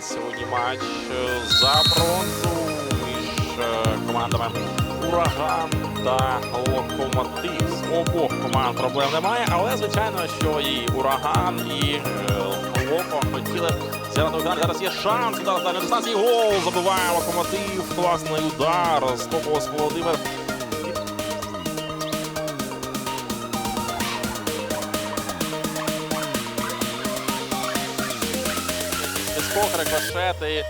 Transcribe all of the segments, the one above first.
сьогодні матч е, за бронзу між е, командами Ураган та Локомотив. З обох команд проблем немає, але звичайно, що і Ураган, і е, Локо хотіли зіграти в фіналі. Зараз є шанс. Удар з дальньої дистанції. Гол забиває Локомотив. Класний удар. Стопилось Володимир. Скок, рикошет і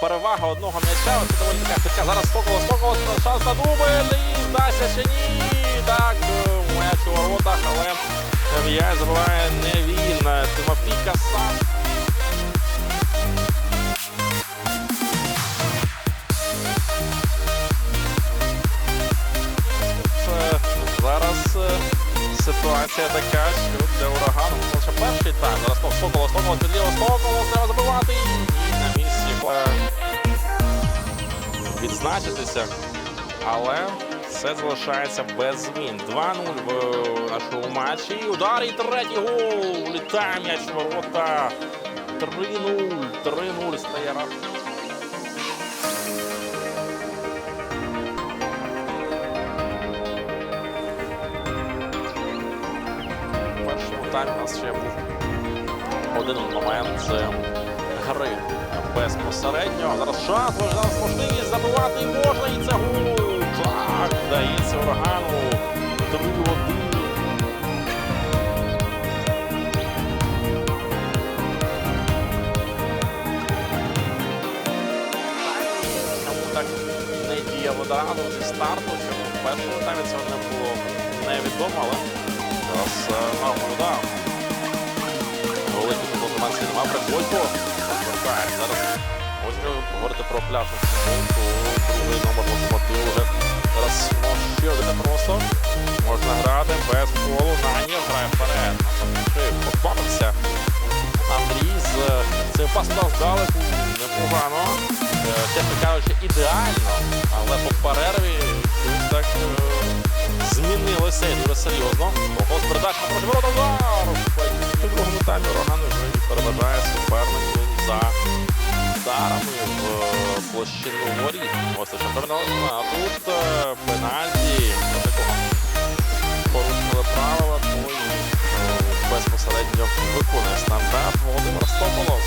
перевага одного м'яча. Це доволі така хоча Зараз Стоколо, Стоколо, шанс на дубль. І вдасться чи ні. Так, е, м'яч у воротах, але м'яч забиває не він. Тимофій Касан. Ситуація така, що для урагану це лише перший тайм. Зараз знов Соколо, Соколо, підліво, Соколо, треба забивати. І на місці е, відзначитися. Але все залишається без змін. 2-0 в нашому матчі. Удар і третій гол. Літає м'яч ворота. 3-0. 3-0 стає рахунок. В у нас ще був один момент е, гри безпосередньо. Зараз шанс, зараз можливість забивати можна і це гол. Так, вдається урагану. 3-1. Чому так не діяв одразу зі старту, чому в першому таймі цього не було невідомо, але е, нормально удар. Великої інформації немає. Приходько. Зараз ось ви говорите про футболку. Другий номер локомотиву вже зараз ще один просто. Можна грати без голу. Нанів грає вперед. Побавився. Андрій з е, цим пасом здалеку. Непогано. Е, Чесно кажучи, ідеально. Але по перерві так е, змінилося дуже серйозно. Ого, з передач на проти ворота удар. Другому таймі Роган вже переважає супернику за ударами в е, площину воріт. Ось це чемпіонат. А тут е, пенальті. Такого порушили правила, тому і е, безпосередньо виконує стандарт. Володимир Стополос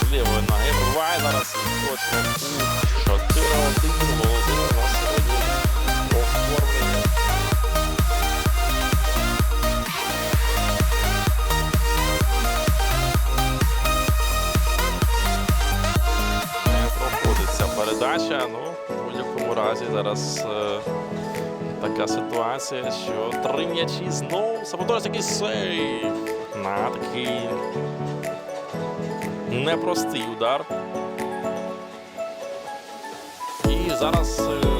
з лівої ноги пробиває зараз точно передача. Ну, в будь-якому разі зараз е, така ситуація, що три м'ячі знову Саботорис якийсь сейв на такий непростий удар. І зараз е,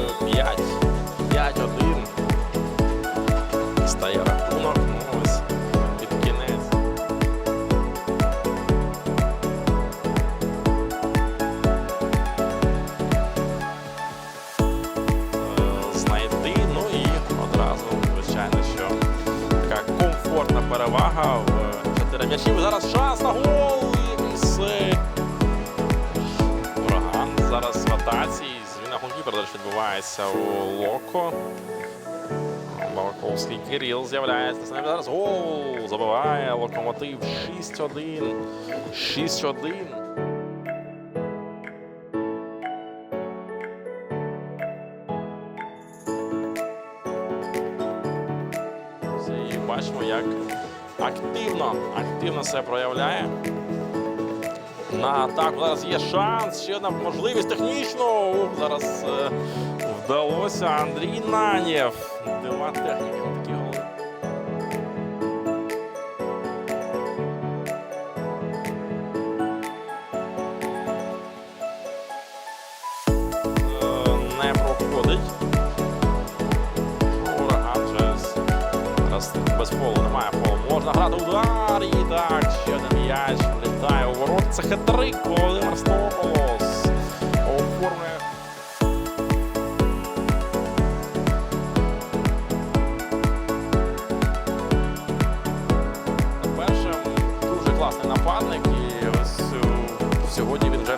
перевага в чотири м'ячів. Зараз шанс на гол. Ураган зараз в атаці. Зміна голкіпер далі відбувається у Локо. Балаковський Кирил з'являється. Зараз гол забиває локомотив 6-1. 6-1. Бачимо, як активно, активно себе проявляє. На атаку зараз є шанс, ще одна можливість технічно. Зараз е, вдалося Андрій Нанєв. Дима техніки на такі голи. Е, Не проходить. Без полу немає полу. Удар і так, ще один м'яч влітає у ворот. Це хитрик Володимир Стополос. Оформлює. Перше, дуже класний нападник, і е, сьогодні він вже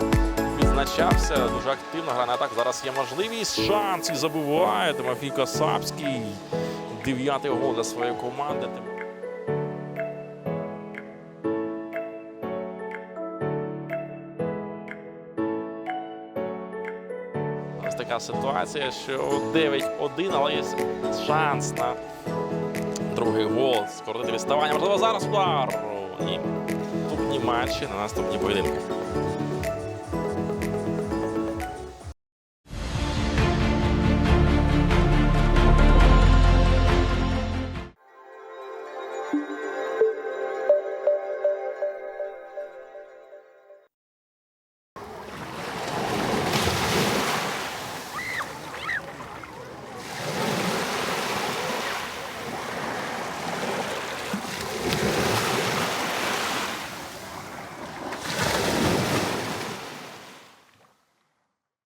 відкривається, дуже активно грає на атаку. Зараз є можливість, шанс і забиває Тимофій Касапський. Дев'ятий гол для своєї команди. Така ситуація, що 9-1, але є шанс на другий гол. Скоротити відставання. Можливо, зараз удар. Ні. Наступні матчі на наступні поєдинки.